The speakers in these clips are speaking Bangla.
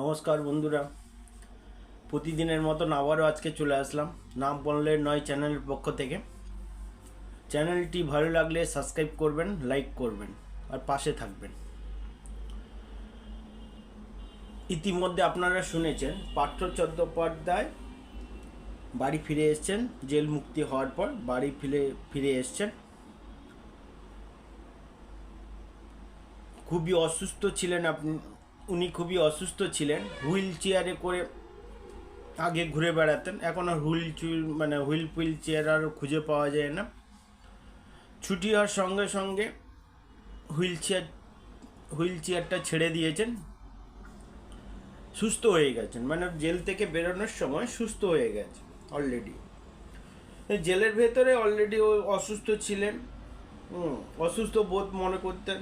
নমস্কার বন্ধুরা। প্রতিদিনের মতন আবারও আজকে চলে আসলাম নাম বললে নয় চ্যানেলের পক্ষ থেকে। চ্যানেলটি ভালো লাগলে সাবস্ক্রাইব করবেন, লাইক করবেন আর পাশে থাকবেন। ইতিমধ্যে আপনারা শুনেছেন, পার্থ চট্টোপাধ্যায় বাড়ি ফিরে এসেছেন, জেল মুক্তি হওয়ার পর বাড়ি ফিরে ফিরে এসেছেন। খুবই অসুস্থ ছিলেন আপনি উনি খুবই অসুস্থ ছিলেন, হুইল চেয়ারে করে আগে ঘুরে বেড়াতেন। এখন আর হুইল মানে হুইল ফুইল চেয়ার আর খুঁজে পাওয়া যায় না। ছুটি হওয়ার সঙ্গে সঙ্গে হুইল চেয়ার, হুইল চেয়ারটা ছেড়ে দিয়েছেন। সুস্থ হয়ে গেছেন। মানে জেল থেকে বেরোনোর সময় সুস্থ হয়ে গেছে অলরেডি জেলের ভেতরে অলরেডি ও অসুস্থ ছিলেন। অসুস্থ বোধ মনে করতেন।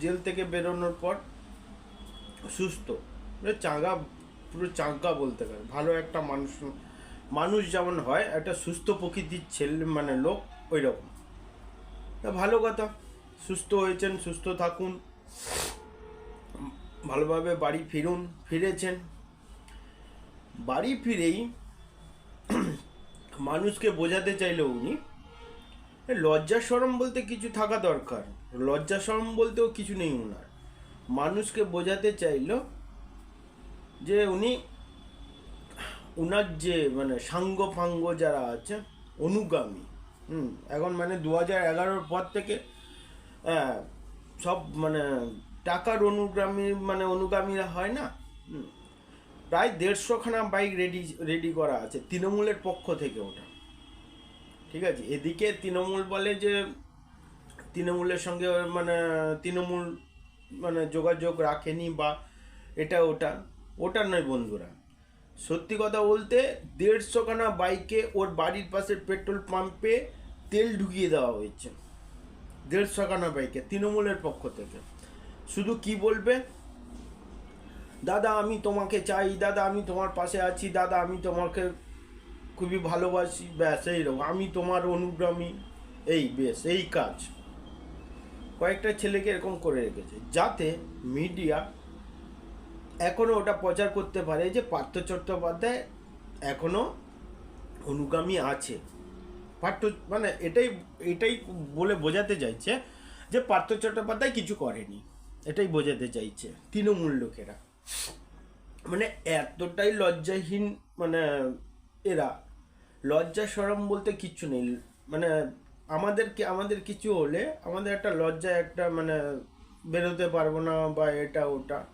জেল থেকে বেরোনোর পর সুস্থ। পুরো চাঙ্গা পুরো চাঙ্গা বলতে পারে ভালো একটা মানুষ মানুষ যেমন হয়, একটা সুস্থ প্রকৃতির ছেলে মানে লোক ওই রকম তা ভালো কথা। সুস্থ হয়েছেন, সুস্থ থাকুন। ভালোভাবে বাড়ি ফিরুন, ফিরেছেন। বাড়ি ফিরেই মানুষকে বোঝাতে চাইলো উনি লজ্জা সরম বলতে কিছু থাকা দরকার। লজ্জা সরম বলতেও কিছু নেই উনার। মানুষকে বোঝাতে চাইলো যে উনি উনার যে মানে সাঙ্গ ফাঙ্গ যারা আছে অনুগামী হুম এখন মানে দু হাজার এগারোর পর থেকে হ্যাঁ, সব মানে টাকার অনুগামী মানে অনুগামীরা হয় না প্রায় দেড়শোখানা বাইক রেডি রেডি করা আছে তৃণমূলের পক্ষ থেকে ওটা ঠিক আছে? এদিকে তৃণমূল বলে যে তৃণমূলের সঙ্গে মানে তৃণমূল মানে যোগাযোগ রাখেনি বা এটা ওটা ওটা নয় বন্ধুরা। সত্যি কথা বলতে দেড়শোখানা বাইকে ওর বাড়ির পাশের পেট্রোল পাম্পে তেল ঢুকিয়ে দেওয়া হয়েছে। দেড়শোখানা বাইকে, তৃণমূলের পক্ষ থেকে। শুধু কি বলবে? দাদা, আমি তোমাকে চাই, দাদা, আমি তোমার পাশে আছি, দাদা, আমি তোমাকে খুবই ভালোবাসি, ব্যাস, এইরকম। আমি তোমার অনুগ্রামী এই, বেশ, এই কাজ। কয়েকটা ছেলেকে এরকম করে রেখেছে, যাতে মিডিয়া এখনও ওটা প্রচার করতে পারে যে পার্থ চট্টোপাধ্যায় এখনও অনুগামী আছে। পার্থ মানে এটাই এটাই বলে বোঝাতে চাইছে যে পার্থ চট্টোপাধ্যায় কিছু করেনি, এটাই বোঝাতে চাইছে তৃণমূল লোকেরা। মানে এতটাই লজ্জাহীন মানে এরা, লজ্জা সরম বলতে কিচ্ছু নেই মানে আমাদেরকে, আমাদের কিছু হলে আমাদের একটা লজ্জা, একটা মানে বেরোতে পারব না বা এটা ওটা।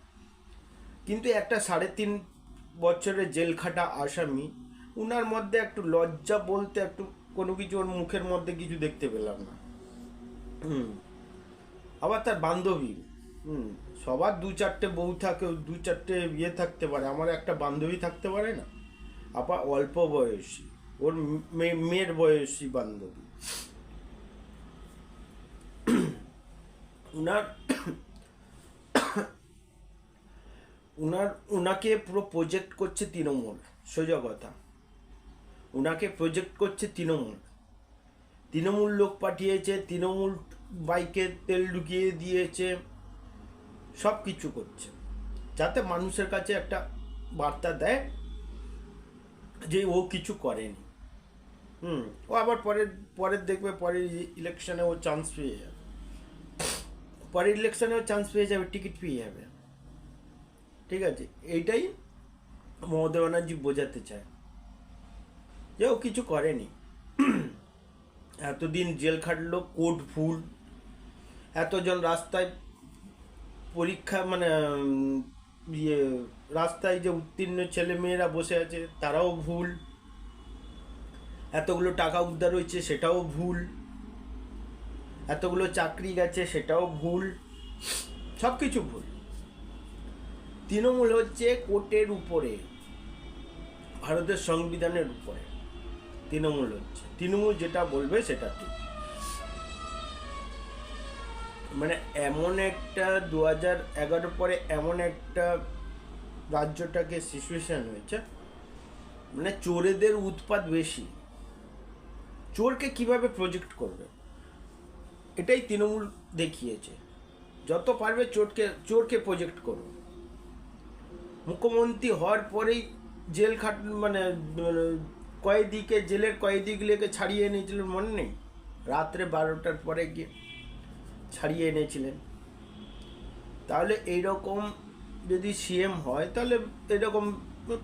কিন্তু একটা সাড়ে তিন বছরের জেল খাটা আসামি, উনার মধ্যে একটু লজ্জা বলতে একটু কোনো কিছু, ওর মুখের মধ্যে কিছু দেখতে পেলাম না। হুম। আবার তার বান্ধবী, হুম, সবার দু চারটে বউ থাকে দু চারটে ইয়ে থাকতে পারে, আমার একটা বান্ধবী থাকতে পারে না। আবার অল্প বয়সী, ওর মেয়ের বয়সী বান্ধবী। উনার উনার, উনাকে পুরো প্রজেক্ট করছে তৃণমূল, সোজা কথা। উনাকে প্রজেক্ট করছে তৃণমূল। তৃণমূল লোক পাঠিয়েছে, তৃণমূল বাইকে তেল ঢুকিয়ে দিয়েছে সব কিছু করছে। যাতে মানুষের কাছে একটা বার্তা দেয় যে ও কিছু করেনি। হুম, ও আবার পরের পরের দেখবে, পরের ইলেকশনে ও চান্স পেয়ে যাবে। পরের ইলেকশনে ও চান্স পেয়ে যাবে টিকিট পেয়ে যাবে। ঠিক আছে? এইটাই মমতা ব্যানার্জি বোঝাতে চায়। যে ও কিছু করেনি। এতদিন জেল খাটলো, কোর্ট ভুল। এতজন রাস্তায় পরীক্ষা মানে ইয়ে রাস্তায় যে উত্তীর্ণ ছেলে মেয়েরা বসে আছে, তারাও ভুল। এতগুলো টাকা উদ্ধার হয়েছে, সেটাও ভুল। এতগুলো চাকরি গেছে, সেটাও ভুল। সব কিছু ভুল। তৃণমূল হচ্ছে কোর্টের উপরে, ভারতের সংবিধানের উপরে। তৃণমূল হচ্ছে। তৃণমূল যেটা বলবে সেটা ঠিক। মানে এমন একটা দু হাজার এগারো পরে এমন একটা রাজ্যটাকে সিচুয়েশন হয়েছে মানে চোরেদের উৎপাত বেশি। চোরকে কীভাবে প্রজেক্ট করবে? এটাই তৃণমূল দেখিয়েছে। যত পারবে চোরকে চোরকে প্রজেক্ট করুন। মুখ্যমন্ত্রী হওয়ার পরেই জেল খাট মানে কয়েদিকে, জেলের কয়েদিগুলোকে ছাড়িয়ে এনেছিলেন, মনে নেই? রাত্রে বারোটার পরে গিয়ে ছাড়িয়ে এনেছিলেন। তাহলে এইরকম যদি সিএম হয়, তাহলে এরকম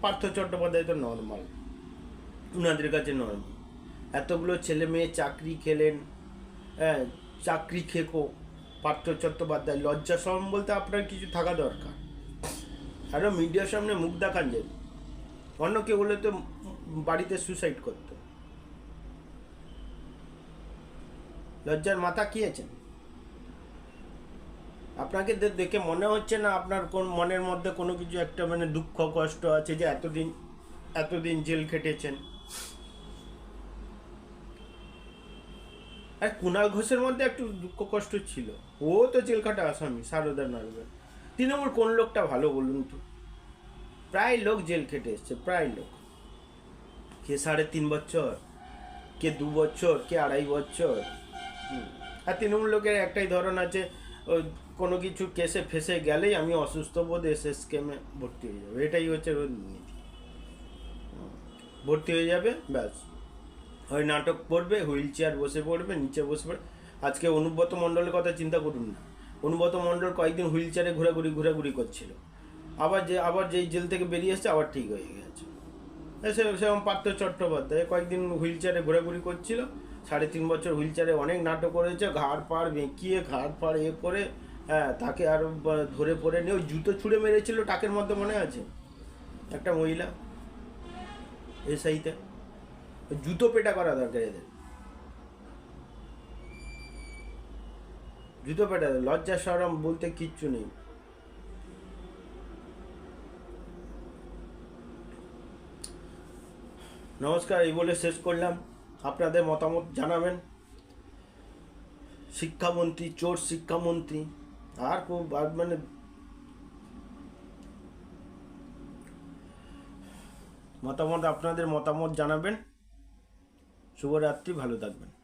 পার্থ চট্টোপাধ্যায় তো নর্মাল উনাদের কাছে নর্মাল এতগুলো ছেলে মেয়ে চাকরি খেলেন হ্যাঁ চাকরি খেকো, পার্থ চট্টোপাধ্যায়, লজ্জা শরম বলতে আপনার কিছু থাকা দরকার। আরও মিডিয়ার সামনে মুখ দেখান যে, অন্য কেউ হলে তো বাড়িতে সুসাইড করতো। লজ্জার মাথা খেয়েছেন আপনাকে দেখে মনে হচ্ছে না আপনার কোন মনের মধ্যে কোনো কিছু একটা মানে দুঃখ, কষ্ট আছে যে এতদিন এতদিন জেল খেটেছেন। আর কুণাল ঘোষের মধ্যে একটু দুঃখ কষ্ট ছিল। ও তো জেল খাটা আসামি, সারদা নারবে তৃণমূল কোন লোকটা ভালো বলুন তো? প্রায় লোক জেল খেটে এসছে, প্রায় লোক। কে সাড়ে তিন বছর? কে দু বছর? কে আড়াই বছর। আর তৃণমূল লোকের একটাই ধরন আছে ওই কোনো কিছু কেসে ফেসে গেলেই আমি অসুস্থ বোধ এসে কেমে ভর্তি হয়ে যাবে। এটাই হচ্ছে নীতি ভর্তি হয়ে যাবে, ব্যাস। হয় নাটক পড়বে, হুইল চেয়ার বসে পড়বে, নিচে বসে পড়বে। আজকে অনুব্রত মণ্ডলের কথা চিন্তা করুন না। অনুব্রত মণ্ডল কয়েকদিন হুইল চেয়ারে ঘোরাঘুরি ঘোরাঘুরি করছিল। আবার যে, আবার যেই জেল থেকে বেরিয়ে এসছে, আবার ঠিক হয়ে গেছে। সে, সেরকম পার্থ চট্টোপাধ্যায় কয়েকদিন হুইল চেয়ারে ঘোরাঘুরি করছিল। সাড়ে তিন বছর হুইল চেয়ারে অনেক নাটক করেছে, ঘাড় পাড় বেঁকিয়ে, ঘাড় পাড় এ করে হ্যাঁ তাকে আরও ধরে পড়ে নিয়ে ওই জুতো ছুঁড়ে মেরেছিল, টাকের মধ্যে মনে আছে? একটা মহিলা, এসআইতে। জুতো পেটা করা দরকার এদের। জুতো পেটা, লজ্জা, সরম বলতে কিচ্ছু নেই। নমস্কার, এই বলে শেষ করলাম। আপনাদের মতামত জানাবেন। শিক্ষামন্ত্রী, চোর শিক্ষামন্ত্রী, আর খুব মানে মতামত, আপনাদের মতামত জানাবেন। শুভরাত্রি ভালো থাকবেন।